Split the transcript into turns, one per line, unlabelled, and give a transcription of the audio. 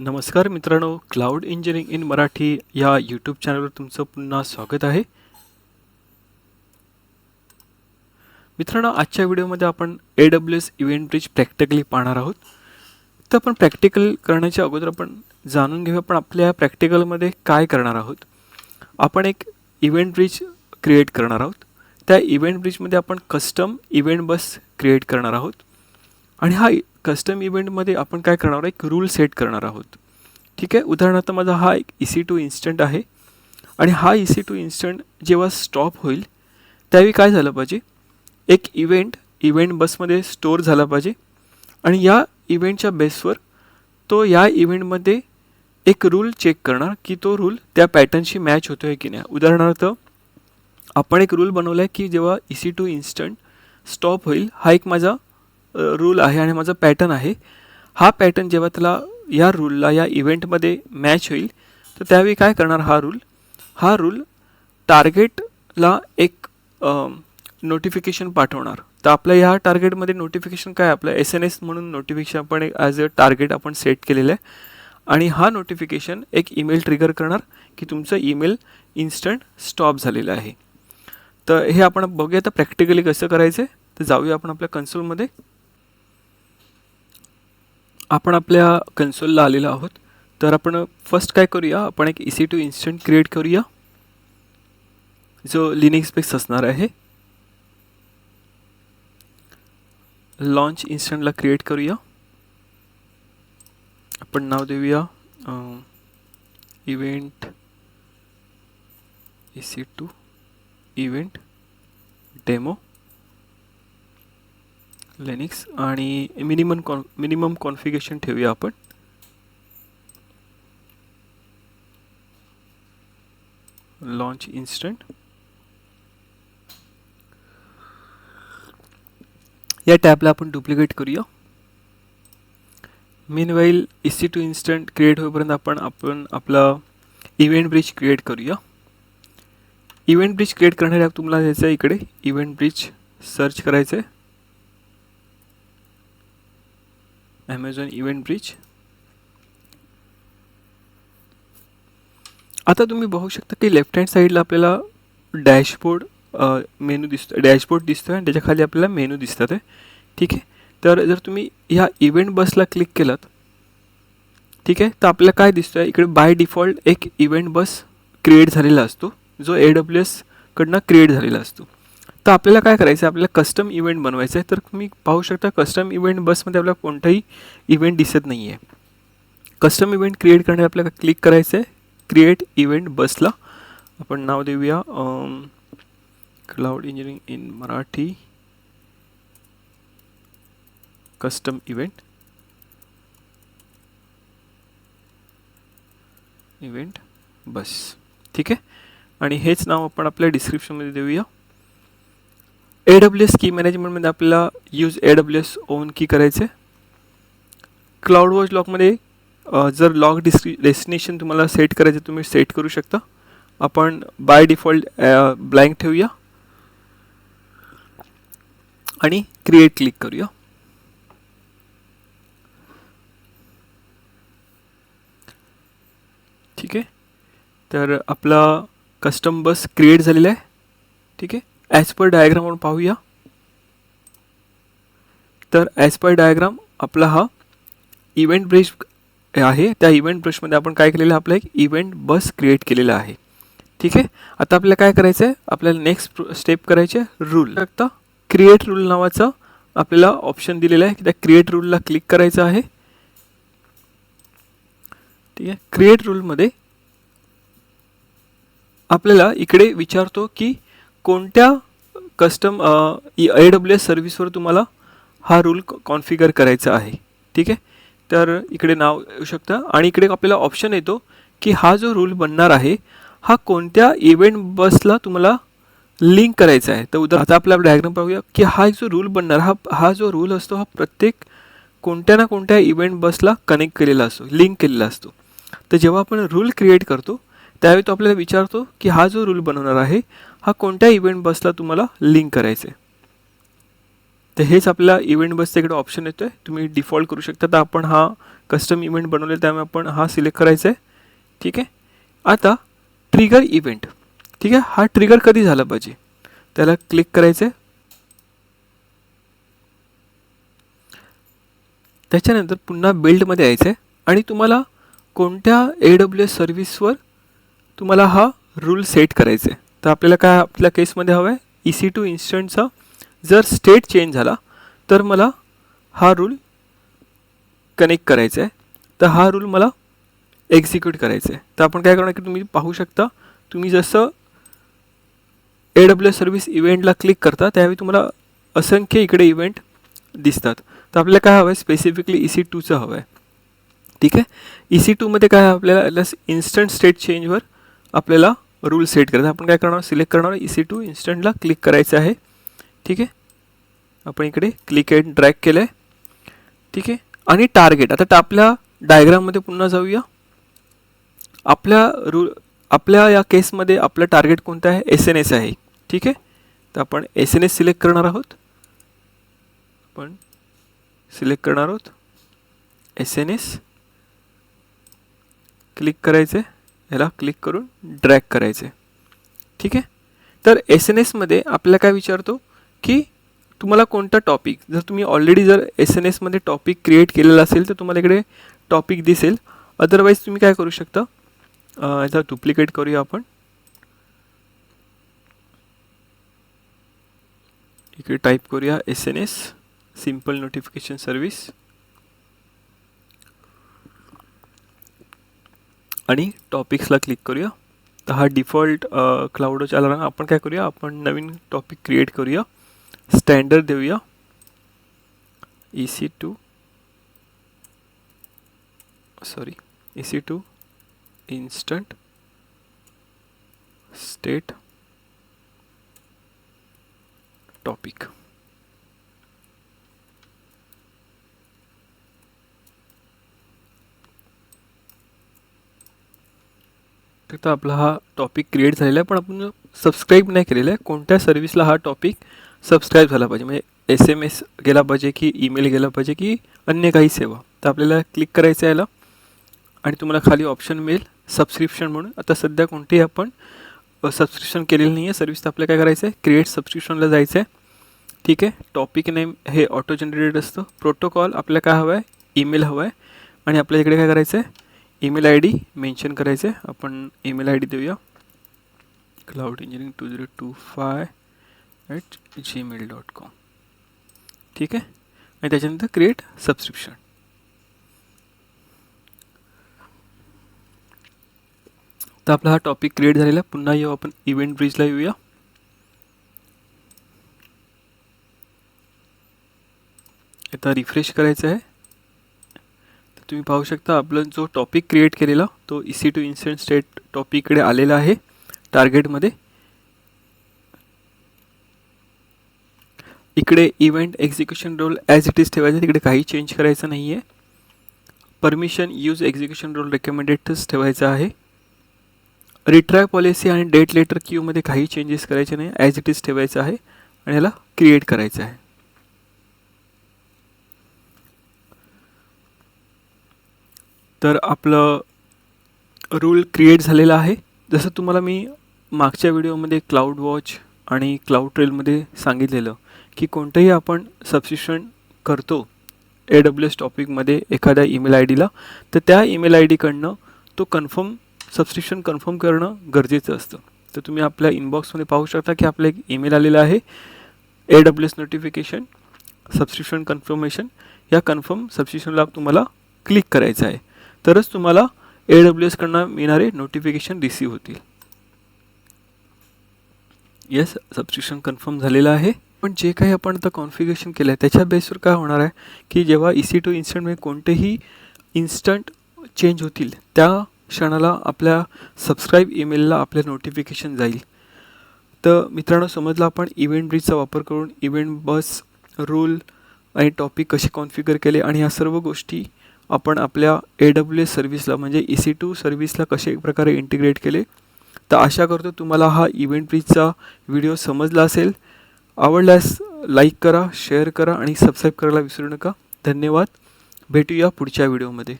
नमस्कार मित्रांनो cloud engineering in Marathi या यूट्यूब चॅनलवर तुमचं पुन्हा स्वागत आहे. मित्रांनो आजच्या व्हिडिओमध्ये आपण A W S event bridge practically पाहणार आहोत. तर आपण प्रॅक्टिकल करण्याच्या अगोदर आपण जाणून घेऊया आपण आपल्या प्रॅक्टिकलमध्ये काय करणार आहोत. आपण एक इव्हेंट ब्रिज क्रिएट करणार आहोत. त्या इव्हेंट ब्रिजमध्ये आपण कस्टम इव्हेंट बस क्रिएट करणार आहोत. आणि हा कस्टम इव्हेंटमध्ये आपण काय करणार आहोत? एक रूल सेट करणार आहोत. ठीक आहे? उदाहरणार्थ माझा हा एक ई सी टू इन्स्टंट आहे. आणि हा ई सी टू इन्स्टंट जेव्हा स्टॉप होईल त्यावेळी काय झालं पाहिजे? एक इव्हेंट इव्हेंट बसमध्ये स्टोअर झाला पाहिजे. आणि या इव्हेंटच्या बेसवर तो या इव्हेंटमध्ये एक रूल चेक करणार की तो रूल त्या पॅटर्नशी मॅच होतो आहे की नाही. उदाहरणार्थ आपण एक रूल बनवला आहे की जेव्हा E C two instant stop होईल हा एक माझा रूल आहे आणि माझा पॅटर्न आहे. हा पॅटर्न जेव्हा त्याला या रूलला या इव्हेंटमध्ये मॅच होईल तर त्यावेळी काय करणार हा रूल हा रूल टार्गेटला एक नोटिफिकेशन पाठवणार. तर आपल्या ह्या टार्गेटमध्ये नोटिफिकेशन काय? आपलं एस एन एस म्हणून नोटिफिकेशन आपण एक ॲज अ टार्गेट आपण सेट केलेलं आहे. आणि हा नोटिफिकेशन एक ईमेल ट्रिगर करणार की तुमचं ईमेल इन्स्टंट स्टॉप झालेलं आहे. तर हे आपण बघूया. तर प्रॅक्टिकली कसं करायचं आहे? तर जाऊया आपण आपल्या कन्सोलमध्ये आपण आपल्या कन्सोलला आलेलो आहोत. तर आपण फर्स्ट काय करूया? आपण एक E C two instant create करूया. जो लिनिक्स बेस असणार आहे. लॉन्च इन्स्टंटला क्रिएट करूया. आपण नाव देऊया event E C two event demo Linux आणि मिनिमम कॉन मिनिमम कॉन्फिगेशन ठेवूया आपण. लॉन्च इन्स्टंट या टॅबला आपण डुप्लिकेट करूया. Meanwhile E C two instant create होईपर्यंत आपण आपण आपला इव्हेंट ब्रिज क्रिएट करूया. इव्हेंट ब्रिज क्रिएट करण्यासाठी तुम्हाला जायचं आहे इकडे. इव्हेंट ब्रिज सर्च करायचं आहे ॲमेझॉन इव्हेंट ब्रिज आता तुम्ही बघू शकता की लेफ्ट हँड साईडला आपल्याला डॅशबोर्ड मेनू दिसतो डॅशबोर्ड दिसतो आणि त्याच्याखाली आपल्याला मेनू दिसतात आहे ठीक आहे. तर जर तुम्ही ह्या इव्हेंट बसला क्लिक केलात ठीक आहे तर आपल्याला काय दिसतं आहे इकडे बाय डिफॉल्ट एक इव्हेंट बस क्रिएट झालेला असतो. जो ए डब्ल्यू एसकडनं क्रिएट झालेला असतो. तर आपल्याला काय करायचं? आहे आपल्याला कस्टम इव्हेंट बनवायचं आहे. तर तुम्ही पाहू शकता कस्टम इव्हेंट बसमध्ये आपल्याला कोणताही इव्हेंट दिसत नाही आहे कस्टम इव्हेंट क्रिएट करण्यासाठी आपल्याला क्लिक करायचं आहे क्रिएट इव्हेंट बसला आपण नाव देऊया. Cloud engineering in Marathi. Custom event event bus ठीक आहे? आणि हेच नाव आपण आपल्या डिस्क्रिप्शनमध्ये देऊया. ए डब्ल्यू एस की मॅनेजमेंटमध्ये आपल्याला use A W S own key करायचे क्लाउड वॉच लॉकमध्ये जर लॉक डिस्क्रि डेस्टिनेशन तुम्हाला सेट करायचं तुम्ही सेट करू शकता. आपण बाय डिफॉल्ट ब्लँक ठेवूया. आणि क्रिएट क्लिक करूया. ठीक आहे? तर आपला कस्टम बस क्रिएट झालेला आहे. ठीक आहे? ॲज पर डायग्राम आपण पाहूया. तर ॲज पर डायग्राम आपला हा इव्हेंट ब्रिज आहे. त्या इव्हेंट ब्रशमध्ये आपण काय केलेलं आपला आपलं एक इव्हेंट बस क्रिएट केलेला आहे. ठीक आहे? आता आपल्याला काय करायचं आहे आपल्याला नेक्स्ट स्टेप करायचे रूल फक्त क्रिएट रूल नावाचं आपल्याला ऑप्शन दिलेलं आहे. की त्या क्रिएट रूलला क्लिक करायचं आहे. ठीक आहे? क्रिएट रूलमध्ये आपल्याला इकडे विचारतो की कोणत्या कस्टम ए डब्ल्यू एस सर्व्हिसवर तुम्हाला हा रूल कॉन्फिगर करायचा आहे. ठीक आहे? तर इकडे नाव येऊ शकतं. आणि इकडे आपल्याला ऑप्शन येतो की हा जो रूल बनणार आहे हा कोणत्या इव्हेंट बसला तुम्हाला लिंक करायचा आहे. तर उदाहरण आता आपला डायग्राम पाहूया की हा जो रूल बनणार हा हा जो रूल असतो हा प्रत्येक कोणत्या ना कोणत्या इव्हेंट बसला कनेक्ट केलेला असतो लिंक केलेला असतो. तर जेव्हा आपण रूल क्रिएट करतो त्यावेळी तो आपल्याला विचारतो की हा जो रूल बनवणार आहे हा कोणत्या इव्हेंट बसला तुम्हाला लिंक करायचं आहे तर हेच आपल्याला इव्हेंट बसचा इकडे ऑप्शन येतो आहे तुम्ही डिफॉल्ट करू शकता. तर आपण हा कस्टम इव्हेंट बनवले त्यामुळे आपण हा सिलेक्ट करायचा आहे ठीक आहे? आता ट्रिगर इव्हेंट ठीक आहे? हा ट्रिगर कधी झाला पाहिजे? त्याला क्लिक करायचं आहे त्याच्यानंतर पुन्हा बिल्डमध्ये यायचं आहे आणि तुम्हाला कोणत्या ए डब्ल्यू एस सर्व्हिसवर तुम्हाला हा रूल सेट करायचा आहे तर आपल्याला काय आपल्या केसमध्ये हवं आहे? ई सी टू इन्स्टंटचा जर स्टेट चेंज झाला तर मला हा रूल कनेक्ट करायचा आहे. तर हा रूल मला एक्झिक्यूट करायचा आहे. तर आपण काय करणार की तुम्ही पाहू शकता तुम्ही जसं ए डब्ल्यू एस सर्व्हिस इव्हेंटला क्लिक करता त्यावेळी तुम्हाला असंख्य इकडे इव्हेंट दिसतात. तर आपल्याला काय हवं आहे? स्पेसिफिकली ई सी टूचं हवं आहे. ठीक आहे? ई सी टूमध्ये काय आपल्याला इन्स्टंट स्टेट चेंजवर आपल्याला रूल सेट करायचा आपण काय करणार? सिलेक्ट करणार ई सी टू इन्स्टंटला क्लिक करायचं आहे. ठीक आहे? आपण इकडे क्लिक अँड ड्रॅग केलं आहे ठीक आहे? आणि टार्गेट. आता आपल्या डायग्राममध्ये पुन्हा जाऊया. आपल्या रूल आपल्या या केसमध्ये आपलं टार्गेट कोणतं आहे? एस एन एस आहे. ठीक आहे? तर आपण एस एन एस सिलेक्ट करणार आहोत. आपण सिलेक्ट करणार आहोत. एस एन एस क्लिक करायचं आहे ह्याला क्लिक करून ड्रॅग करायचे ठीक आहे? तर एस एन एसमध्ये आपल्याला काय विचारतो? की तुम्हाला कोणता टॉपिक जर तुम्ही ऑलरेडी जर एस एन एसमध्ये टॉपिक क्रिएट केलेला असेल तर तुम्हाला इकडे टॉपिक दिसेल. अदरवाईज तुम्ही काय करू शकता? याचा डुप्लिकेट करूया आपण. इकडे टाईप करूया S N S simple notification service आणि टॉपिक्सला क्लिक करूया. तर हा डिफ़ॉल्ट क्लाउडच आला ना आपण काय करूया? आपण नवीन टॉपिक क्रिएट करूया. स्टँडर्ड देऊया. E C two sorry E C two instant state topic तर आपला हा टॉपिक क्रिएट झालेला आहे पण आपण सबस्क्राईब नाही केलेला आहे. कोणत्या सर्व्हिसला हा टॉपिक सबस्क्राईब झाला पाहिजे? म्हणजे एस एम एस गेला पाहिजे की ईमेल गेला पाहिजे की अन्य काही सेवा? तर आपल्याला क्लिक करायचं आहे याला. आणि तुम्हाला खाली ऑप्शन मिळेल सबस्क्रिप्शन म्हणून. आता सध्या कोणतेही आपण सबस्क्रिप्शन केलेलं नाही आहे सर्व्हिस तर आपल्याला काय करायचं आहे क्रिएट सबस्क्रिप्शनला जायचं आहे ठीक आहे? टॉपिक नेम हे ऑटो जनरेटेड असतं. प्रोटोकॉल आपल्याला काय हवं आहे ईमेल हवं आहे आणि आपल्या इकडे काय करायचं आहे ईमेल आय डी मेन्शन करायचं आहे आपण ईमेल आय डी देऊया. Cloud engineering two zero two five at Gmail dot com ठीक आहे? आणि त्याच्यानंतर क्रिएट सबस्क्रिप्शन तर आपला हा टॉपिक क्रिएट झालेला आहे. पुन्हा येऊ आपण इव्हेंट ब्रिजला येऊया. आता रिफ्रेश करायचं आहे. तुम्ही पाहू शकता आपलं जो टॉपिक क्रिएट केलेला तो E C two instant state टॉपिककडे आलेला आहे टार्गेटमध्ये इकडे event execution role as it is ठेवायचं तिकडे काही चेंज करायचं नाही आहे परमिशन यूज एक्झिक्युशन रोल रेकमेंडेडच ठेवायचं आहे. रिट्राय पॉलिसी आणि डेट लेटर क्यूमध्ये काही चेंजेस करायचे नाही ॲज इट इज ठेवायचं आहे आणि याला क्रिएट करायचं आहे. तर आपलं रूल क्रिएट झालेला आहे. जसं तुम्हाला मी मागच्या व्हिडिओमध्ये क्लाउड वॉच आणि क्लाउड ट्रेलमध्ये सांगितलेलं की कोणतंही आपण सबस्क्रिप्शन करतो ए डब्ल्यू एस टॉपिकमध्ये एखाद्या ईमेल आय डीला तर त्या ईमेल आय डीकडनं तो कन्फर्म सबस्क्रिप्शन कन्फर्म करणं गरजेचं असतं. तर तुम्ही आपल्या इनबॉक्समध्ये पाहू शकता की आपलं एक ईमेल आलेला आहे. A W S notification subscription confirmation या कन्फर्म सबस्क्रिप्शनला तुम्हाला क्लिक करायचं आहे. तरच तुम्हाला ए डब्ल्यू एसकडनं मिळणारे नोटिफिकेशन रिसीव होतील. येस सबस्क्रिप्शन कन्फर्म झालेलं आहे. पण जे काही आपण आता कॉन्फिगरेशन केलं आहे त्याच्या बेसवर काय होणार आहे? की जेव्हा ई सी टू इन्स्टंटमध्ये कोणतेही इन्स्टंट चेंज होतील त्या क्षणाला आपल्या सबस्क्राईब ईमेलला आपल्या नोटिफिकेशन जाईल. तर मित्रांनो समजलं आपण इव्हेंट ब्रिजचा वापर करून इव्हेंट बस रूल आणि टॉपिक कसे कॉन्फिगर केले आणि ह्या सर्व गोष्टी आपण आपल्या ए डब्ल्यू एस सर्व्हिसला म्हणजे ई सी टू सर्व्हिसला कसे प्रकारे इंटिग्रेट केले? तर आशा करतो तुम्हाला हा इव्हेंट ब्रिजचा व्हिडिओ समजला असेल. आवडल्यास लाईक करा शेअर करा आणि सबस्क्राईब करायला विसरू नका. धन्यवाद. भेटूया पुढच्या व्हिडिओमध्ये